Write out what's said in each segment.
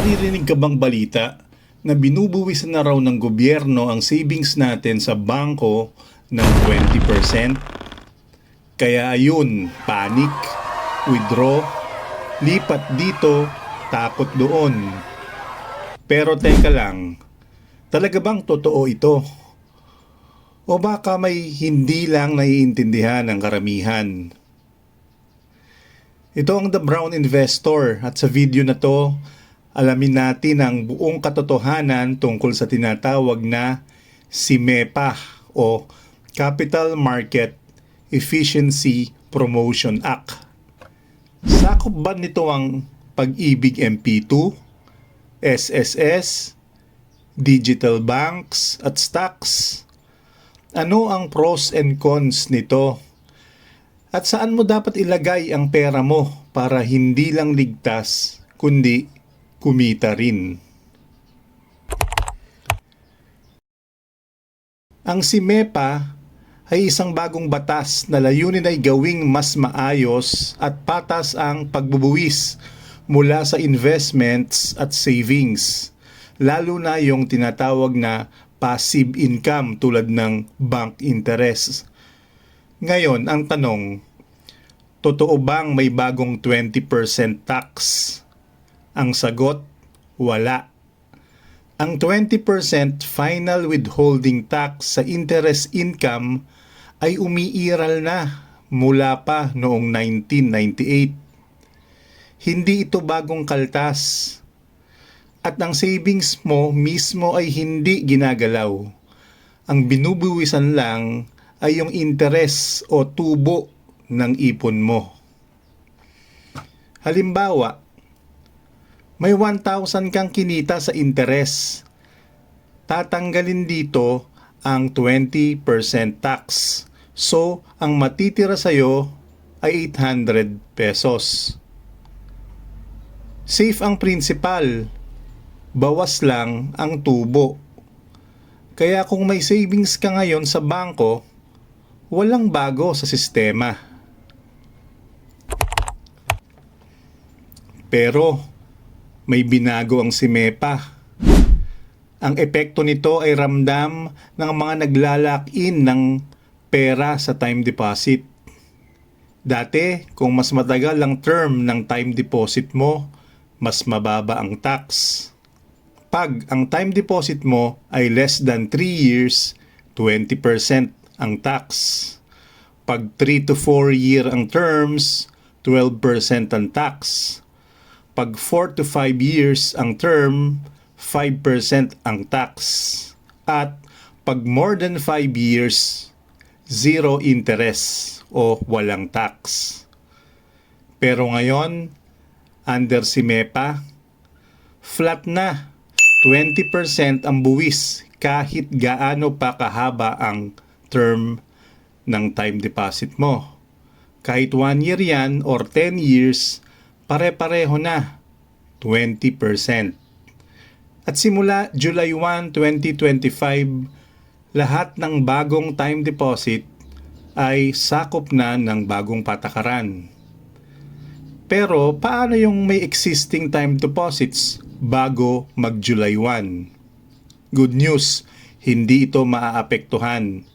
naririnig ka bang balita na binubuwisan na raw ng gobyerno ang savings natin sa bangko ng 20%? Kaya ayun, panic, withdraw, lipat dito, takot doon. Pero teka lang, talaga bang totoo ito? O baka may hindi lang naiintindihan ng karamihan? Ito ang The Brown Investor at sa video na to, alamin natin ang buong katotohanan tungkol sa tinatawag na SIMEPA o Capital Market Efficiency Promotion Act. Sakop ba nito ang Pag-ibig MP2, SSS, digital banks at stocks? Ano ang pros and cons nito? At saan mo dapat ilagay ang pera mo para hindi lang ligtas, kundi kumita rin? Ang SIMEPA ay isang bagong batas na layunin ay gawing mas maayos at patas ang pagbubuwis mula sa investments at savings, lalo na yung tinatawag na passive income tulad ng bank interest. Ngayon, ang tanong, totoo bang may bagong 20% tax? Ang sagot, wala. Ang 20% final withholding tax sa interest income ay umiiral na mula pa noong 1998. Hindi ito bagong kaltas. At ang savings mo mismo ay hindi ginagalaw. Ang binubuwisan lang ay yung interes o tubo ng ipon mo. Halimbawa, may 1,000 kang kinita sa interes. Tatanggalin dito ang 20% tax. So, ang matitira sa'yo ay 800 pesos. Safe ang principal. Bawas lang ang tubo. Kaya kung may savings ka ngayon sa bangko, walang bago sa sistema. Pero may binago ang simepa. Ang epekto nito ay ramdam ng mga naglalak-in ng pera sa time deposit. Dati, kung mas matagal ang term ng time deposit mo, mas mababa ang tax. Pag ang time deposit mo ay less than 3 years, 20% ang tax. Pag 3 to 4 year ang terms, 12% ang tax. Pag 4 to 5 years ang term, 5% ang tax. At pag more than 5 years, zero interest o walang tax. Pero ngayon, under si MEPA, flat na 20% ang buwis kahit gaano pa kahaba ang term ng time deposit mo. Kahit 1 year yan or 10 years, pare-pareho na 20%. At simula July 1, 2025, lahat ng bagong time deposit ay sakop na ng bagong patakaran. Pero paano yung may existing time deposits bago mag-July 1? Good news, hindi ito maaapektuhan.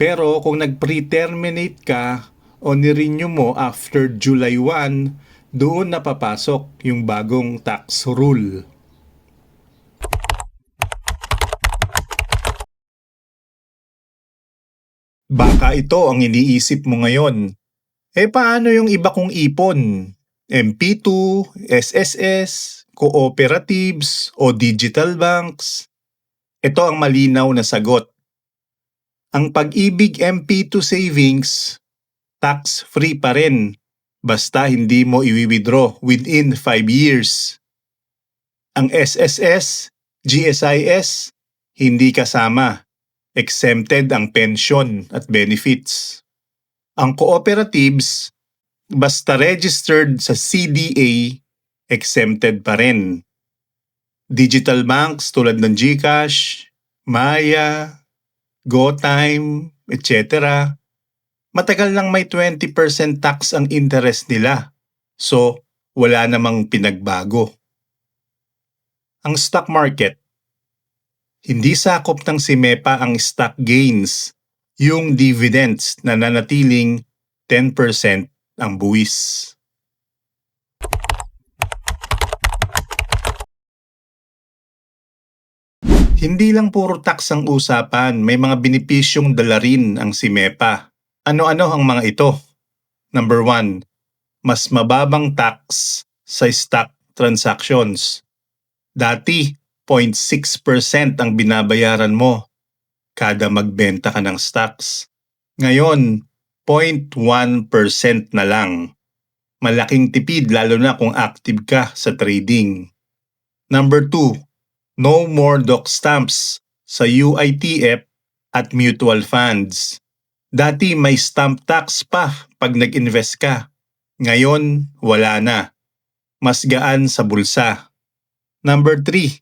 Pero kung nag-pre-terminate ka o nirenew mo after July 1, doon napapasok yung bagong tax rule. Baka ito ang iniisip mo ngayon. Eh paano yung iba kong ipon? MP2, SSS, cooperatives o digital banks? Ito ang malinaw na sagot. Ang pag-ibig MP2 savings, tax-free pa rin basta hindi mo i-withdraw within 5 years. Ang SSS, GSIS, hindi kasama exempted ang pension at benefits. Ang cooperatives, basta registered sa CDA, exempted pa rin. Digital banks tulad ng GCash, Maya, GoTime, etc. Matagal lang may 20% tax ang interest nila. So, wala namang pinagbago. Ang stock market, hindi sakop ng SIMEPA ang stock gains, yung dividends na nanatiling 10% ang buwis. Hindi lang puro tax ang usapan, may mga benepisyong dala rin ang SIMEPA. Ano-ano ang mga ito? Number one, mas mababang tax sa stock transactions. Dati, 0.6% ang binabayaran mo kada magbenta ka ng stocks. Ngayon, 0.1% na lang. Malaking tipid lalo na kung active ka sa trading. Number 2, no more doc stamps sa UITF at mutual funds. Dati may stamp tax pa pag nag-invest ka. Ngayon, wala na. Mas gaan sa bulsa. Number 3,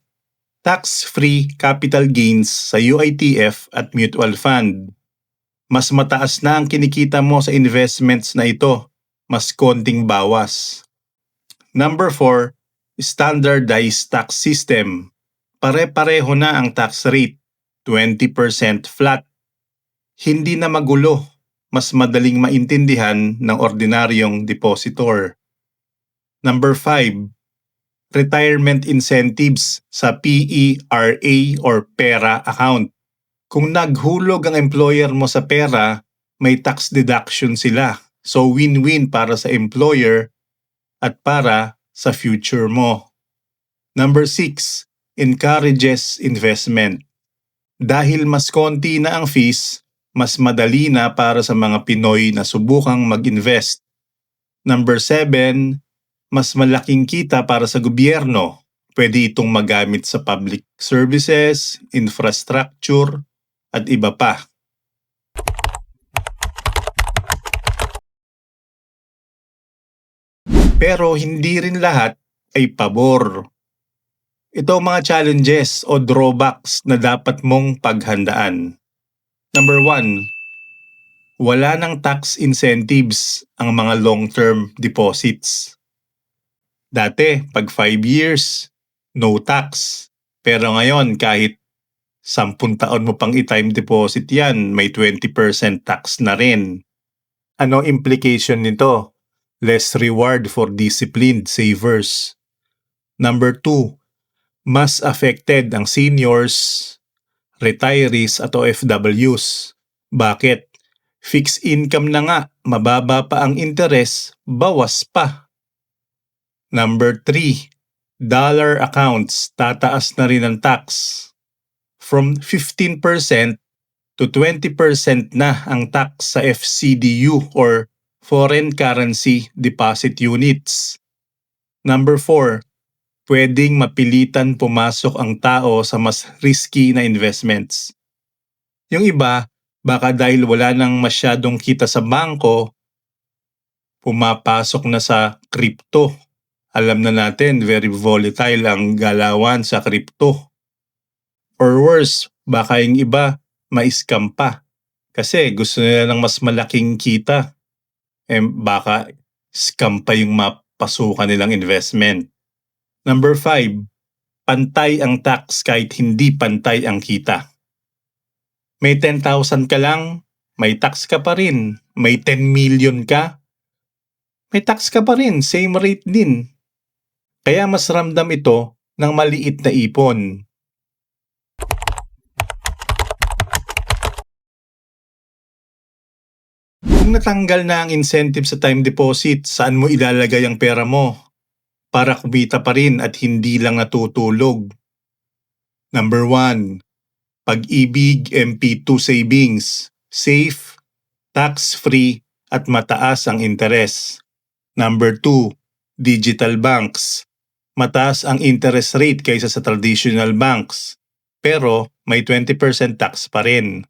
tax-free capital gains sa UITF at mutual fund. Mas mataas na ang kinikita mo sa investments na ito, mas konting bawas. Number 4, standardized tax system. Pare-pareho na ang tax rate, 20% flat. Hindi na magulo, mas madaling maintindihan ng ordinaryong depositor. Number 5, retirement incentives sa PERA or PERA account. Kung naghulog ang employer mo sa pera, may tax deduction sila. So win-win para sa employer at para sa future mo. Number 6, encourages investment. Dahil mas konti na ang fees, mas madali na para sa mga Pinoy na subukang mag-invest. Number 7, mas malaking kita para sa gobyerno. Pwede itong magamit sa public services, infrastructure, at iba pa. Pero hindi rin lahat ay pabor. Ito ang mga challenges o drawbacks na dapat mong paghandaan. Number 1. Wala ng tax incentives ang mga long-term deposits. Dati, pag 5 years, no tax. Pero ngayon, kahit 10 taon mo pang i-time deposit yan, may 20% tax na rin. Ano implication nito? Less reward for disciplined savers. Number 2, mas affected ang seniors, retirees at OFWs. Bakit? Fixed income na nga, mababa pa ang interest, bawas pa. Number 3, dollar accounts, tataas na rin ang tax. From 15% to 20% na ang tax sa FCDU or Foreign Currency Deposit Units. Number 4, pwedeng mapilitan pumasok ang tao sa mas risky na investments. Yung iba, baka dahil wala nang masyadong kita sa bangko, pumapasok na sa crypto alam na natin very volatile ang galawan sa crypto. Or worse, baka yung iba ma-scam pa. Kasi gusto nila ng mas malaking kita. Eh baka scam pa yung mapasukan nilang investment. Number 5, pantay ang tax kahit hindi pantay ang kita. May 10,000 ka lang, may tax ka pa rin. May 10 million ka, may tax ka pa rin, same rate din. Kaya mas ramdam ito ng maliit na ipon. Kung natanggal na ang incentive sa time deposit, saan mo ilalagay ang pera mo? Para kumita pa rin at hindi lang natutulog. Number 1. Pag-ibig MP2 savings. Safe, tax-free, at mataas ang interes. Number 2. Digital banks mataas ang interest rate kaysa sa traditional banks, pero may 20% tax pa rin.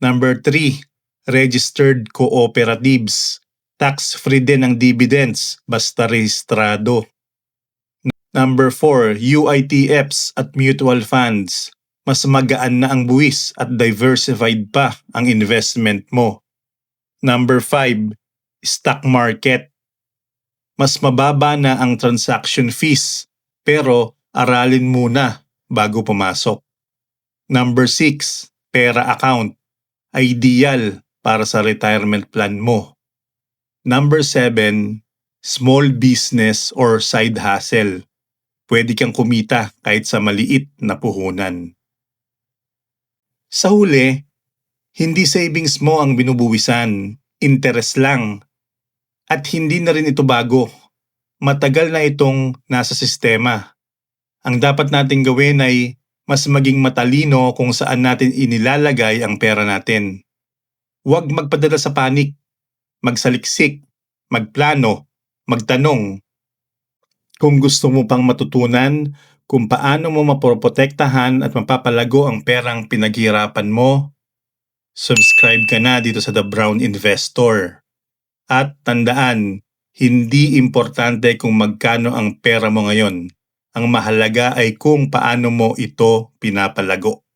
Number 3, registered cooperatives. Tax-free din ang dividends basta rehistrado. Number 4, UITFs at mutual funds. Mas magaan na ang buwis at diversified pa ang investment mo. Number 5, stock market mas mababa na ang transaction fees pero aralin muna bago pumasok. Number 6, pera account. Ideal para sa retirement plan mo. Number 7, small business or side hustle. Pwede kang kumita kahit sa maliit na puhunan. Sa huli, hindi savings mo ang binubuwisan, interest lang. At hindi na rin ito bago. Matagal na itong nasa sistema. Ang dapat nating gawin ay mas maging matalino kung saan natin inilalagay ang pera natin. Huwag magpadala sa panik, magsaliksik, magplano, magtanong. Kung gusto mo pang matutunan kung paano mo mapoprotektahan at mapapalago ang perang pinaghirapan mo, subscribe ka na dito sa The Brown Investor. At tandaan, hindi importante kung magkano ang pera mo ngayon. Ang mahalaga ay kung paano mo ito pinapalago.